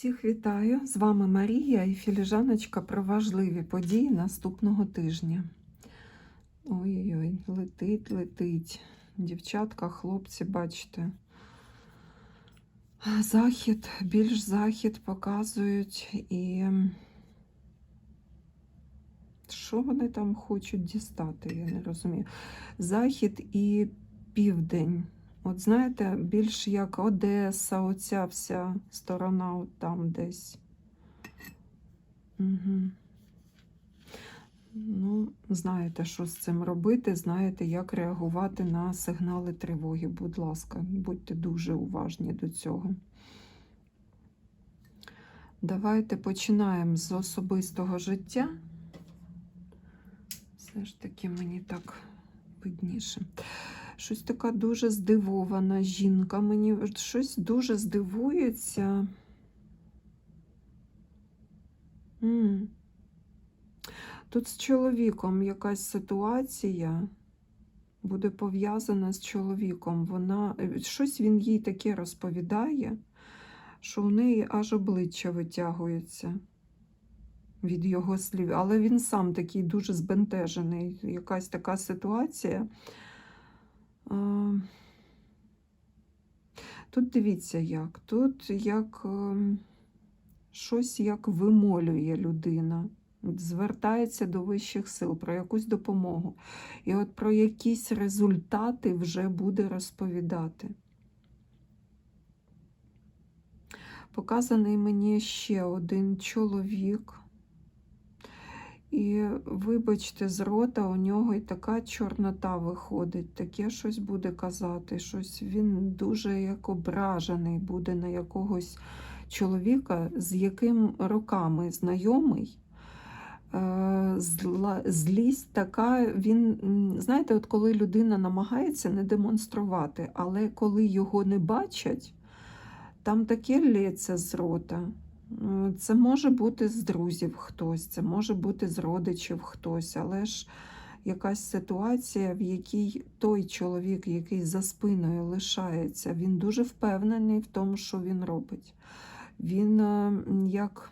Всіх вітаю! З вами Марія і філіжаночка про важливі події наступного тижня. Ой-ой-ой, летить, летить. Дівчатка, хлопці, бачите. Захід, більш захід показують і що вони там хочуть дістати, я не розумію. Захід і південь. От знаєте, більш як Одеса, оця вся сторона от там десь. Угу. Ну, знаєте, що з цим робити, знаєте, як реагувати на сигнали тривоги. Будь ласка, будьте дуже уважні до цього. Давайте починаємо з особистого життя. Все ж таки мені так видніше. Щось така дуже здивована жінка. Мені щось дуже здивується. М. Тут з чоловіком якась ситуація буде пов'язана з чоловіком. Вона щось він їй таке розповідає, що у неї аж обличчя витягується від його слів. Але він сам такий дуже збентежений. Якась така ситуація. Тут дивіться як. Тут як ем, щось як вимолює людина, звертається до вищих сил про якусь допомогу. І от про якісь результати вже буде розповідати. Показаний мені ще один чоловік. І, вибачте, з рота у нього і така чорнота виходить, таке щось буде казати, щось він дуже як ображений буде на якогось чоловіка, з яким роками знайомий. Е, злість така, він, знаєте, от коли людина намагається не демонструвати, але коли його не бачать, там таке лється з рота. Це може бути з друзів хтось, це може бути з родичів хтось, але ж якась ситуація, в якій той чоловік, який за спиною лишається, він дуже впевнений в тому, що він робить. Він як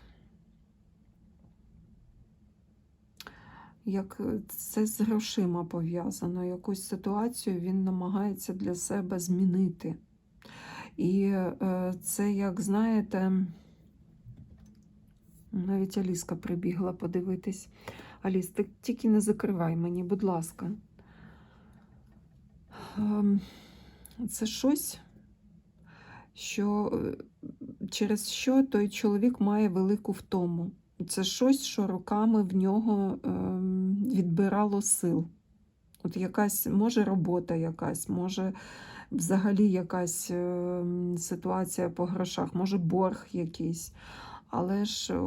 як це з грошима пов'язано, якусь ситуацію він намагається для себе змінити. І це, як знаєте, навіть Аліска прибігла подивитись. Аліс, ти тільки не закривай мені, будь ласка. Ем, це щось, що через що той чоловік має велику втому. Це щось, що роками в нього ем, відбирало сил. От якась, може, робота якась, може взагалі якась ем, ситуація по грошах, може борг якийсь. Але ж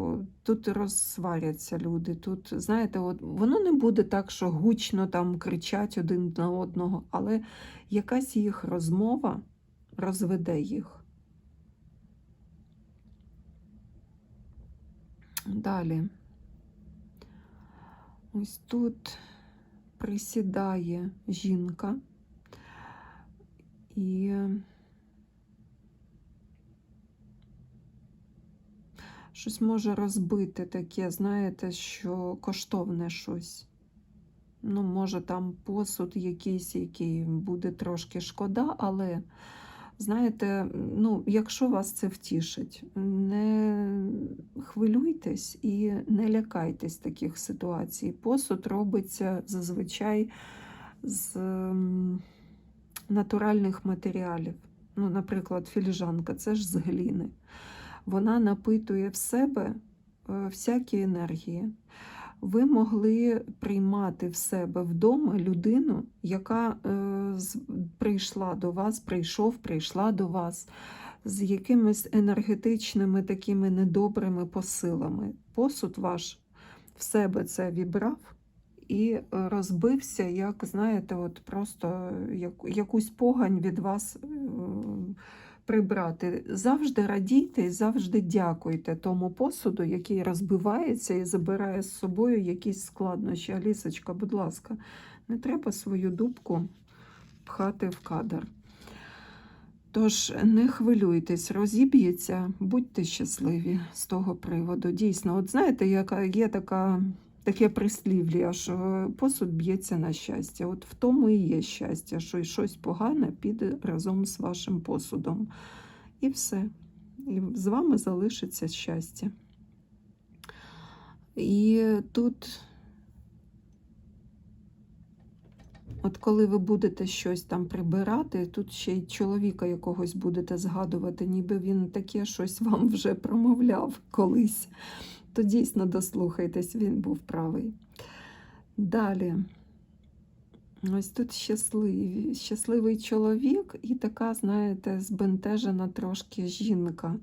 тут розсваряться люди. Тут, знаєте, от воно не буде так, що гучно там кричать один на одного, але якась їх розмова розведе їх. Далі. Ось тут присідає жінка і щось може розбити таке, знаєте, що коштовне щось. Ну, може, там посуд якийсь, який буде трошки шкода, але, знаєте, ну, якщо вас це втішить, не хвилюйтесь і не лякайтесь таких ситуацій. Посуд робиться зазвичай з натуральних матеріалів. Ну, Наприклад, філіжанка це ж з гліни вона напитує в себе е, всякі енергії. Ви могли приймати в себе вдома людину, яка е, прийшла до вас, прийшов, прийшла до вас з якимись енергетичними такими недобрими посилами. Посуд ваш в себе це вібрав і розбився, як, знаєте, от просто якусь погань від вас е, прибрати. Завжди радійте і завжди дякуйте тому посуду, який розбивається і забирає з собою якісь складнощі. Алісочка, будь ласка, не треба свою дубку пхати в кадр. Тож не хвилюйтесь, розіб'ється, будьте щасливі з того приводу. Дійсно, от знаєте, яка є така, таке прислів'я, що посуд б'ється на щастя. От в тому і є щастя, що й щось погане піде разом з вашим посудом. І все. І з вами залишиться щастя. І тут. От коли ви будете щось там прибирати, тут ще й чоловіка якогось будете згадувати, ніби він таке щось вам вже промовляв колись, то дійсно дослухайтесь, він був правий. Далі. Ось тут щасливий, щасливий чоловік і така, знаєте, збентежена трошки жінка.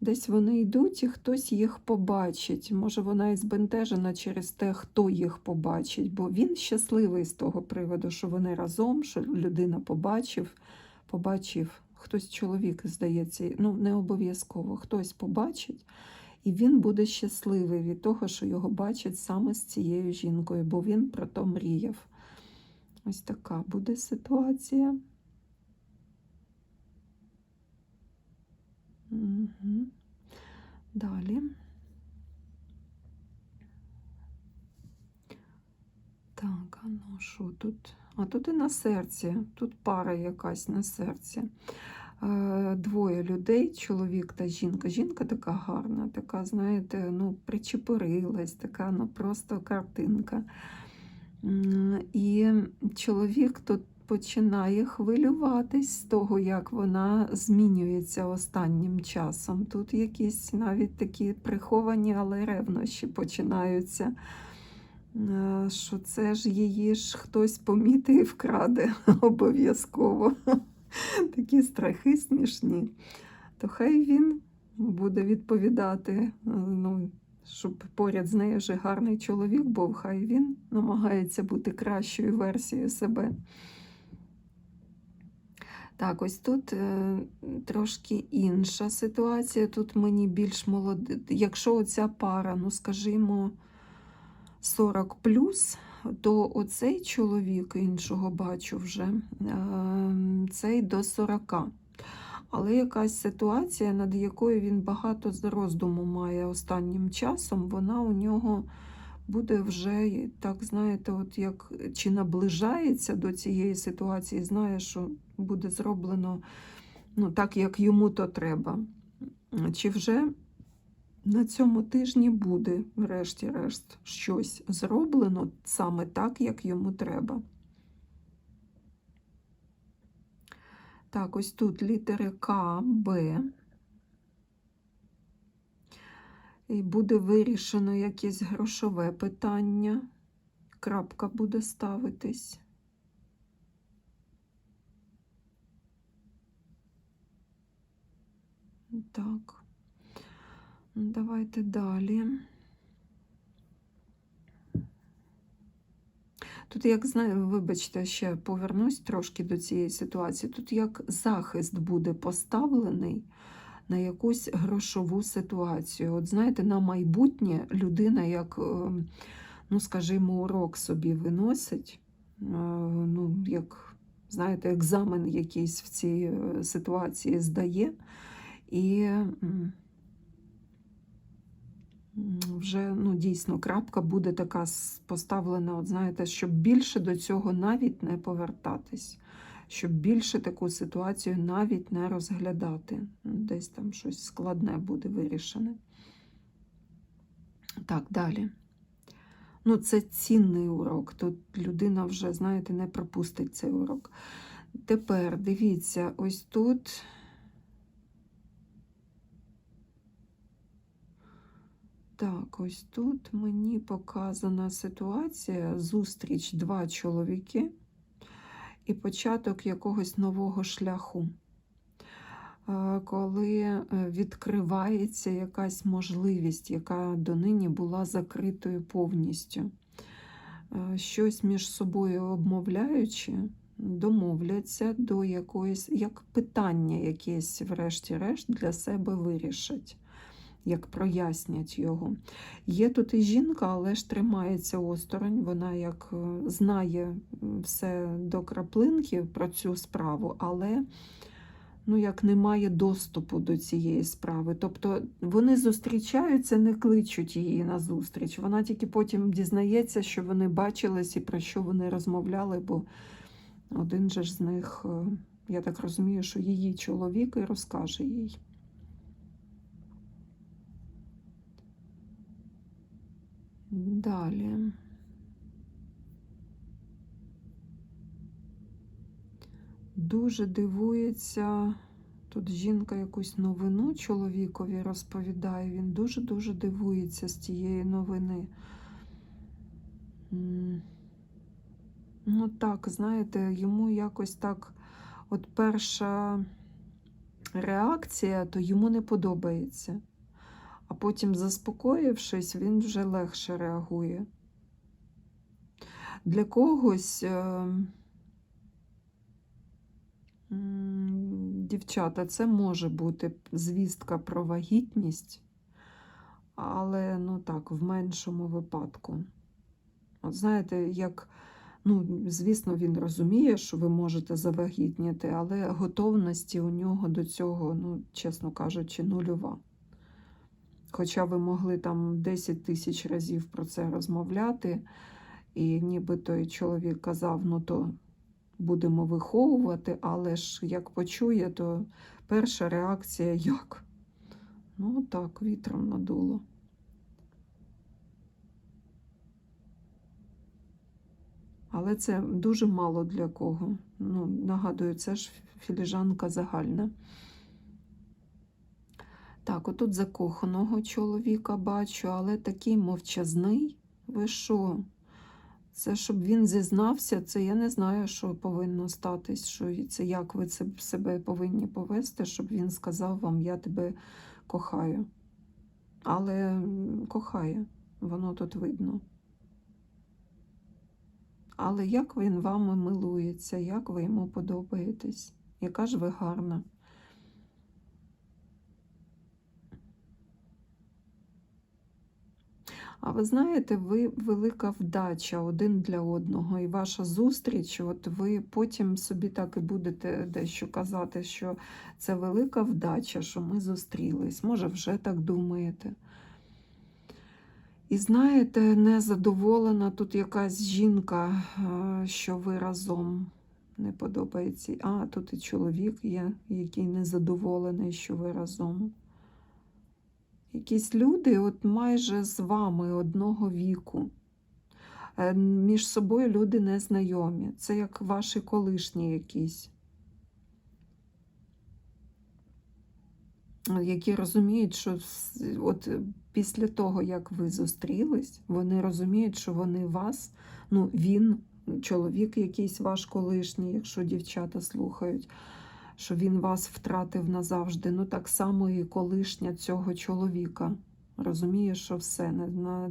Десь вони йдуть і хтось їх побачить. Може, вона і збентежена через те, хто їх побачить, бо він щасливий з того приводу, що вони разом, що людина побачив, побачив, хтось чоловік, здається, ну не обов'язково, хтось побачить, і він буде щасливий від того, що його бачать саме з цією жінкою, бо він про то мріяв. Ось така буде ситуація. Угу. Далі. Так, а ну що тут? А тут і на серці, тут пара якась на серці. Е, Двоє людей, чоловік та жінка. Жінка така гарна, така, знаєте, ну, причепурилась, така ну, просто картинка. І чоловік тут починає хвилюватись з того, як вона змінюється останнім часом. Тут якісь навіть такі приховані, але ревнощі починаються. Е, Що це ж її ж хтось помітить і вкраде обов'язково. Такі страхи смішні. То хай він буде відповідати, е, ну, щоб поряд з нею же гарний чоловік був, хай він намагається бути кращою версією себе. Так, ось тут е, трошки інша ситуація. Тут мені більш молоді. Якщо оця пара, ну скажімо, 40 плюс, то оцей чоловік іншого бачу вже, е, цей до 40. Але якась ситуація, над якою він багато з роздуму має останнім часом, вона у нього буде вже, так знаєте, от як чи наближається до цієї ситуації, знає, що буде зроблено ну, так, як йому то треба. Чи вже на цьому тижні буде, врешті-решт, щось зроблено саме так, як йому треба. Так, ось тут літери К, Б. І буде вирішено якесь грошове питання. Крапка буде ставитись. Так. Давайте далі. Тут, як вибачте, ще повернусь трошки до цієї ситуації. Тут як захист буде поставлений на якусь грошову ситуацію. От знаєте, на майбутнє людина, як, е, ну, скажімо, урок собі виносить, е, ну, як, знаєте, екзамен якийсь в цій е, ситуації здає. І вже ну, дійсно крапка буде така поставлена, от знаєте, щоб більше до цього навіть не повертатись, щоб більше таку ситуацію навіть не розглядати. Десь там щось складне буде вирішене. Так, далі. Ну, це цінний урок. Тут людина вже, знаєте, не пропустить цей урок. Тепер дивіться, ось тут. Так, ось тут мені показана ситуація, зустріч два чоловіки і початок якогось нового шляху, коли е, відкривається якась можливість, яка донині була закритою повністю. Щось між собою обмовляючи, домовляться до якоїсь, як питання якесь, врешті-решт, для себе вирішать як прояснять його. Є тут і жінка, але ж тримається осторонь, вона як е, знає все до краплинки про цю справу, але ну, як немає доступу до цієї справи. Тобто вони зустрічаються, не кличуть її на зустріч. Вона тільки потім дізнається, що вони бачились і про що вони розмовляли, бо один же ж з них, е, я так розумію, що її чоловік і розкаже їй. Далі. Дуже дивується. Тут жінка якусь новину чоловікові розповідає. Він дуже-дуже дивується з тієї новини. Ну так, знаєте, йому якось так, от перша реакція, то йому не подобається. А потім, заспокоївшись, він вже легше реагує. Для когось. е, Дівчата, це може бути звістка про вагітність, але ну так, в меншому випадку. От знаєте, як, ну, звісно, він розуміє, що ви можете завагітніти, але готовності у нього до цього, ну, чесно кажучи, нульова. Хоча ви могли там 10 тисяч разів про це розмовляти, і ніби той чоловік казав, ну то будемо виховувати, але ж як почує, то перша реакція як? Ну так, вітром надуло. Але це дуже мало для кого. Ну, нагадую, це ж філіжанка загальна. Так, отут закоханого чоловіка бачу, але такий мовчазний. Ви що? Це щоб він зізнався, це я не знаю, що повинно статись, що це як ви це себе повинні повести, щоб він сказав вам, я тебе кохаю. Але кохає, воно тут видно. Але як він вами милується, як ви йому подобаєтесь, яка ж ви гарна. А ви знаєте, ви велика вдача один для одного, і ваша зустріч, от ви потім собі так і будете дещо казати, що це велика вдача, що ми зустрілись. Може, вже так думаєте. І знаєте, незадоволена тут якась жінка, е, що ви разом не подобається. А, тут і чоловік є, який незадоволений, що ви разом. Якісь люди от майже з вами одного віку. Е, Між собою люди незнайомі. Це як ваші колишні якісь. Е, Які розуміють, що от е, після того, як ви зустрілись, вони розуміють, що вони вас, ну, він, чоловік якийсь ваш колишній, якщо дівчата слухають, що він вас втратив назавжди. Ну так само і колишня цього чоловіка. Розуміє, що все.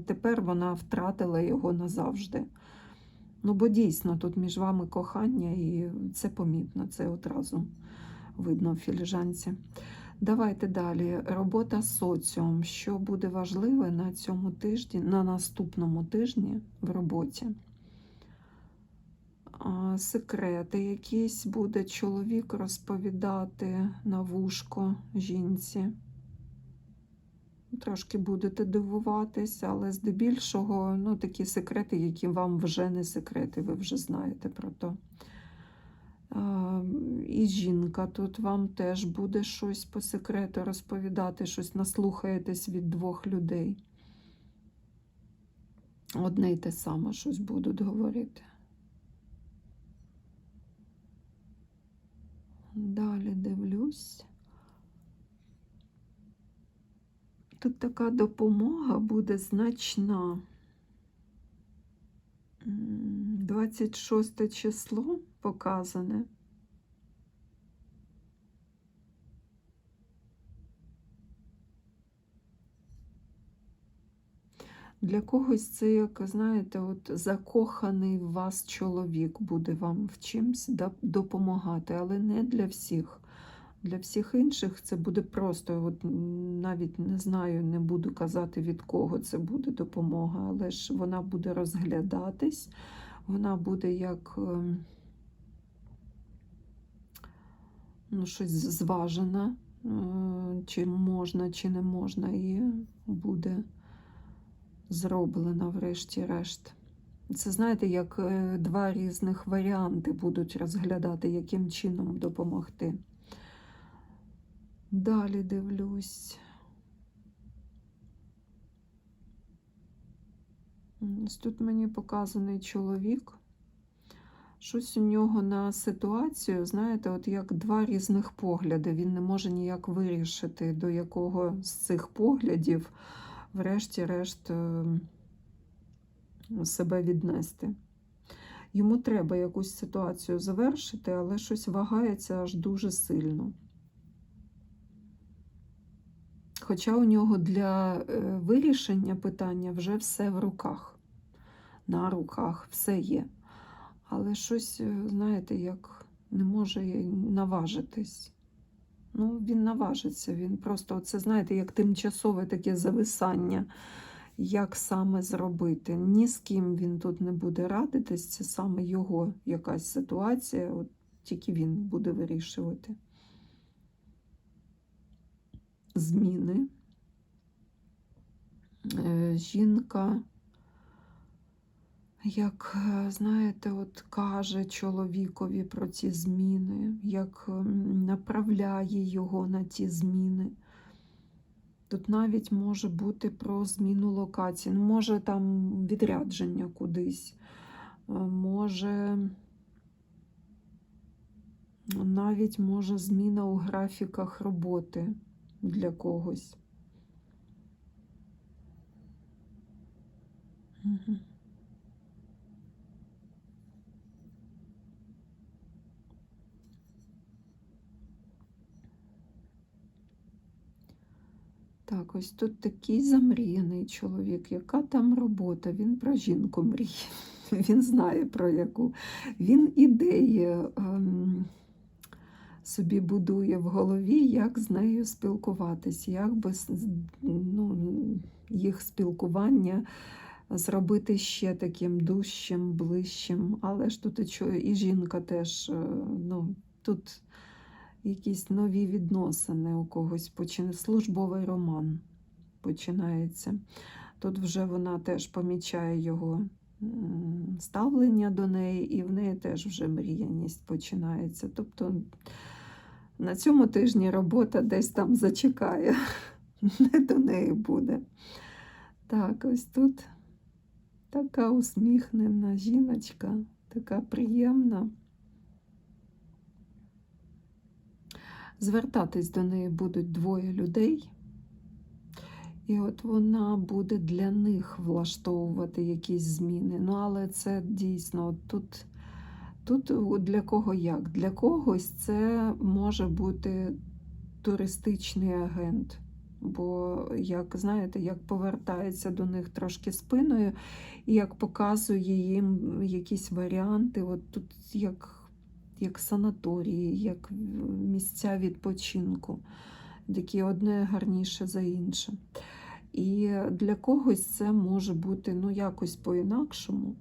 Тепер вона втратила його назавжди. Ну, бо дійсно тут між вами кохання, і це помітно, це одразу видно в філіжанці. Давайте далі. Робота з соціум. Що буде важливе на цьому тижні, на наступному тижні в роботі? Секрети якісь буде чоловік розповідати на вушко жінці. Трошки будете дивуватись, але здебільшого ну, такі секрети, які вам вже не секрети, ви вже знаєте про то. І жінка тут вам теж буде щось по секрету розповідати, щось наслухаєтесь від двох людей. Одне й те саме щось будуть говорити. Далі дивлюсь. Тут така допомога буде значна. 26 число показане. Для когось це, як знаєте, от закоханий в вас чоловік буде вам в чимсь допомагати, але не для всіх. Для всіх інших це буде просто, от навіть не знаю, не буду казати від кого це буде допомога, але ж вона буде розглядатись, вона буде як. ем, ну, щось зважена, е, чи можна, чи не можна, і буде зроблена врешті-решт. Це, знаєте, як е, два різних варіанти будуть розглядати, яким чином допомогти. Далі дивлюсь. Тут мені показаний чоловік. Щось у нього на ситуацію, знаєте, от як два різних погляди. Він не може ніяк вирішити, до якого з цих поглядів, врешті-решт, е, себе віднести. Йому треба якусь ситуацію завершити, але щось вагається аж дуже сильно. Хоча у нього для е, вирішення питання вже все в руках, на руках все є. Але щось, е, знаєте, як не може наважитись. Ну, він наважиться, він просто, це, знаєте, як тимчасове таке зависання, як саме зробити. Ні з ким він тут не буде радитись, це саме його якась ситуація, от тільки він буде вирішувати зміни. Е, жінка, як, е, знаєте, от каже чоловікові про ці зміни, як направляє його на ті зміни. Тут навіть може бути про зміну локації, ну, може там відрядження кудись, е, може навіть може зміна у графіках роботи для когось. Угу. Так, ось тут такий замріяний чоловік. Яка там робота? Він про жінку мріє. Він знає про яку. Він ідеї. Ем собі будує в голові, як з нею спілкуватись, як би ну, їх спілкування зробити ще таким дужчим, ближчим. Але ж тут і жінка теж, е, ну, тут якісь нові відносини у когось починає, службовий роман починається. Тут вже вона теж помічає його ставлення до неї, і в неї теж вже мріяність починається. Тобто на цьому тижні робота десь там зачекає, не до неї буде. Так, ось тут така усміхнена жіночка, така приємна. Звертатись до неї будуть двоє людей. І от вона буде для них влаштовувати якісь зміни. Ну, але це дійсно тут тут для кого як? Для когось це може бути туристичний агент. Бо, як знаєте, як повертається до них трошки спиною, і як показує їм якісь варіанти, от тут як як санаторії, як місця відпочинку, такі одне гарніше за інше. І для когось це може бути ну, якось по-інакшому,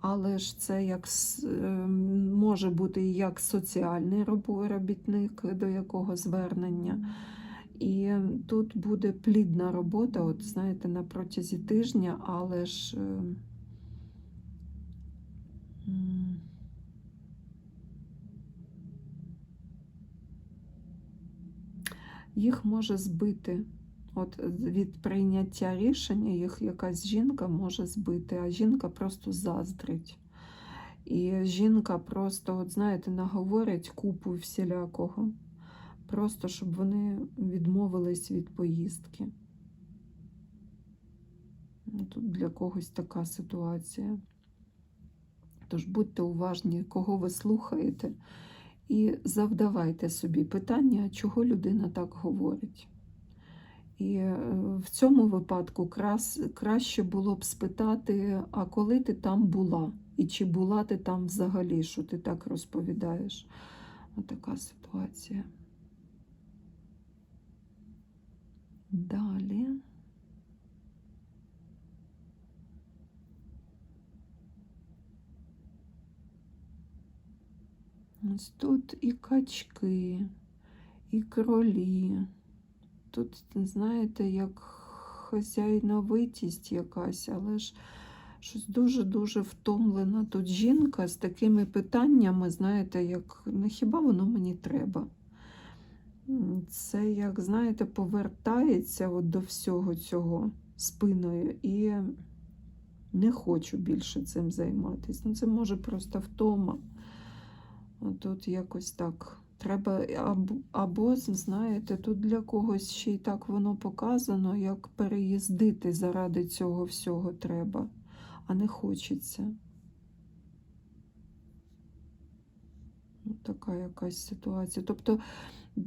але ж це як ем, може бути як соціальний робітник, до якого звернення. І тут буде плідна робота, от знаєте, на протязі тижня, але ж ем, їх може збити. От Від прийняття рішення їх якась жінка може збити, а жінка просто заздрить. І жінка просто, от знаєте, наговорить купу всілякого, просто щоб вони відмовились від поїздки. Ну, тут для когось така ситуація. Тож будьте уважні, кого ви слухаєте, і завдавайте собі питання, чого людина так говорить. І е, в цьому випадку краще було б спитати, а коли ти там була? І чи була ти там взагалі, що ти так розповідаєш? Отака ситуація. Далі. Тут і качки, і кролі. Тут, знаєте, як хазяйновитість якась, але ж щось дуже-дуже втомлена тут жінка з такими питаннями, знаєте, як не хіба воно мені треба? Це, як, знаєте, повертається от до всього цього спиною і не хочу більше цим займатися. Ну, це може просто втома. Тут якось так. Треба або, знаєте, тут для когось ще й так воно показано, як переїздити заради цього всього треба, а не хочеться. Ну, така якась ситуація. Тобто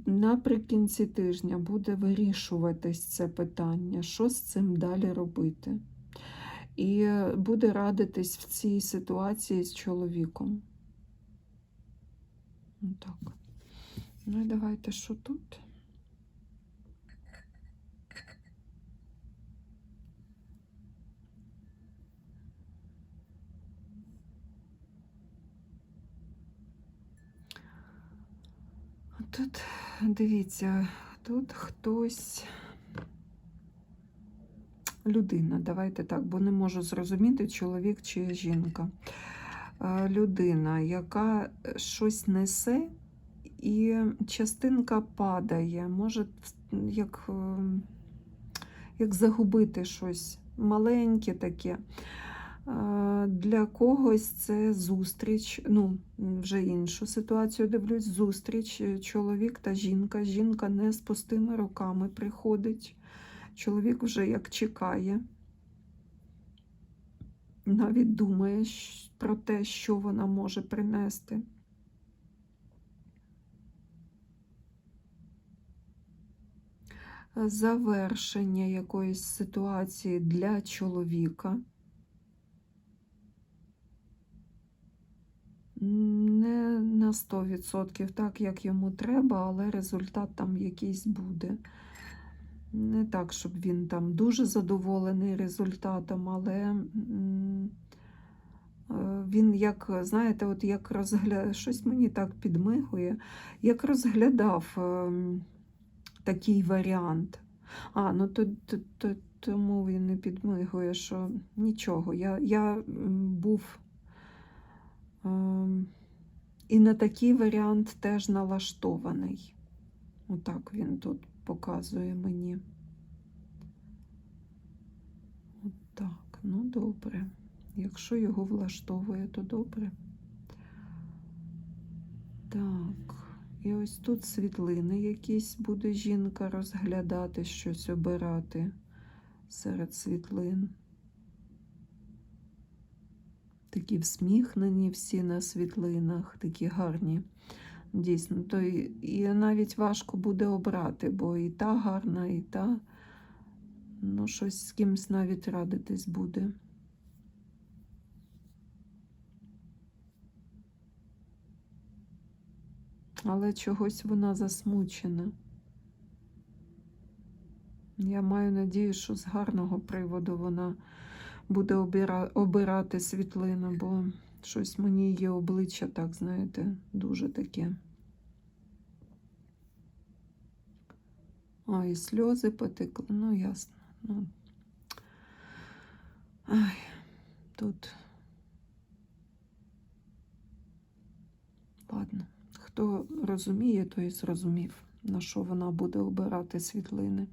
наприкінці тижня буде вирішуватись це питання, що з цим далі робити. І буде радитись в цій ситуації з чоловіком. Ну, Так. Ну і давайте, що тут? Тут, дивіться, тут хтось. Людина, давайте так, бо не можу зрозуміти, чоловік чи жінка. Е, Людина, яка щось несе, і частинка падає, може як, е, як загубити щось маленьке таке. Е, Для когось це зустріч, ну, вже іншу ситуацію дивлюсь, зустріч е, чоловік та жінка. Жінка не з пустими руками приходить. Чоловік вже як чекає, навіть думає про те, що вона може принести. Завершення якоїсь ситуації для чоловіка. Не на 100% так, як йому треба, але результат там якийсь буде. Не так, щоб він там дуже задоволений результатом, але е, він як, знаєте, от як розгля... щось мені так підмигує, як розглядав ем, такий варіант. А, ну то, то, то, тому він і підмигує, що нічого. Я, я був ем, і на такий варіант теж налаштований. Отак він тут показує мені. От так, ну добре. Якщо його влаштовує, то добре. Так, і ось тут світлини якісь буде жінка розглядати, щось обирати серед світлин. Такі всміхнені всі на світлинах, такі гарні. Дійсно, то і, і навіть важко буде обрати, бо і та гарна, і та, ну, щось з кимось навіть радитись буде. Але чогось вона засмучена. Я маю надію, що з гарного приводу вона буде обіра... обирати світлину, бо щось мені її обличчя, так, знаєте, дуже таке. А, і сльози потекли, ну ясно. Ну. Ай, тут. Ладно, хто розуміє, той зрозумів, на що вона буде обирати світлини.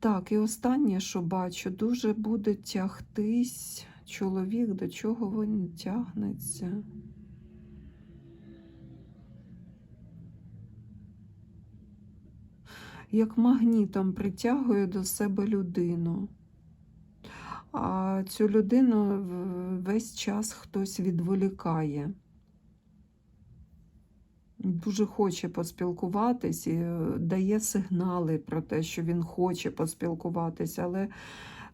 Так, і останнє, що бачу, дуже буде тягтись чоловік, до чого він тягнеться. Як магнітом притягує до себе людину. А цю людину весь час хтось відволікає. Дуже хоче поспілкуватись і е, дає сигнали про те, що він хоче поспілкуватись, але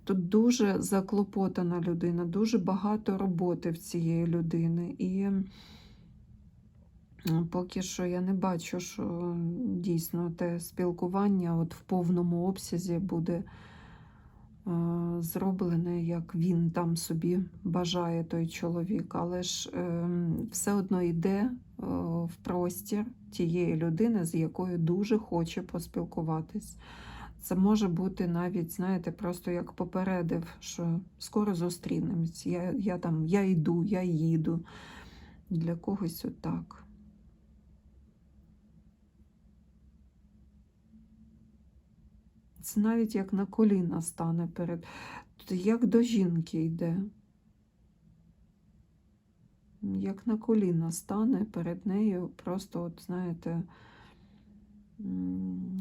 тут дуже заклопотана людина, дуже багато роботи в цієї людини. І поки що я не бачу, що дійсно те спілкування от в повному обсязі буде е, зроблене, як він там собі бажає той чоловік, але ж ем, все одно йде е, в простір тієї людини, з якою дуже хоче поспілкуватись. Це може бути навіть, знаєте, просто як попередив, що скоро зустрінемось. Я, я там я йду, я їду. Для когось отак. Це навіть як на коліна стане перед, як до жінки йде. Як на коліна стане перед нею, просто, от знаєте,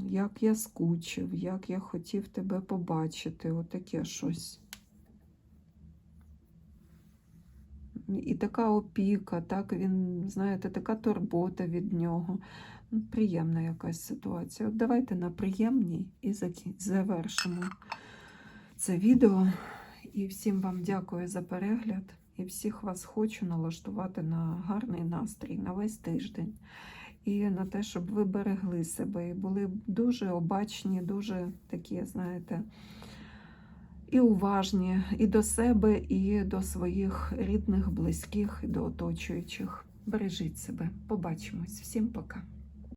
як я скучив, як я хотів тебе побачити, отаке щось. І така опіка, так він, знаєте, така турбота від нього. Ну, Приємна якась ситуація. От давайте на приємній і завершимо це відео. І всім вам дякую за перегляд. І всіх вас хочу налаштувати на гарний настрій на весь тиждень. І на те, щоб ви берегли себе і були дуже обачні, дуже такі, знаєте, і уважні і до себе, і до своїх рідних, близьких, і до оточуючих. Бережіть себе. Побачимось. Всім пока.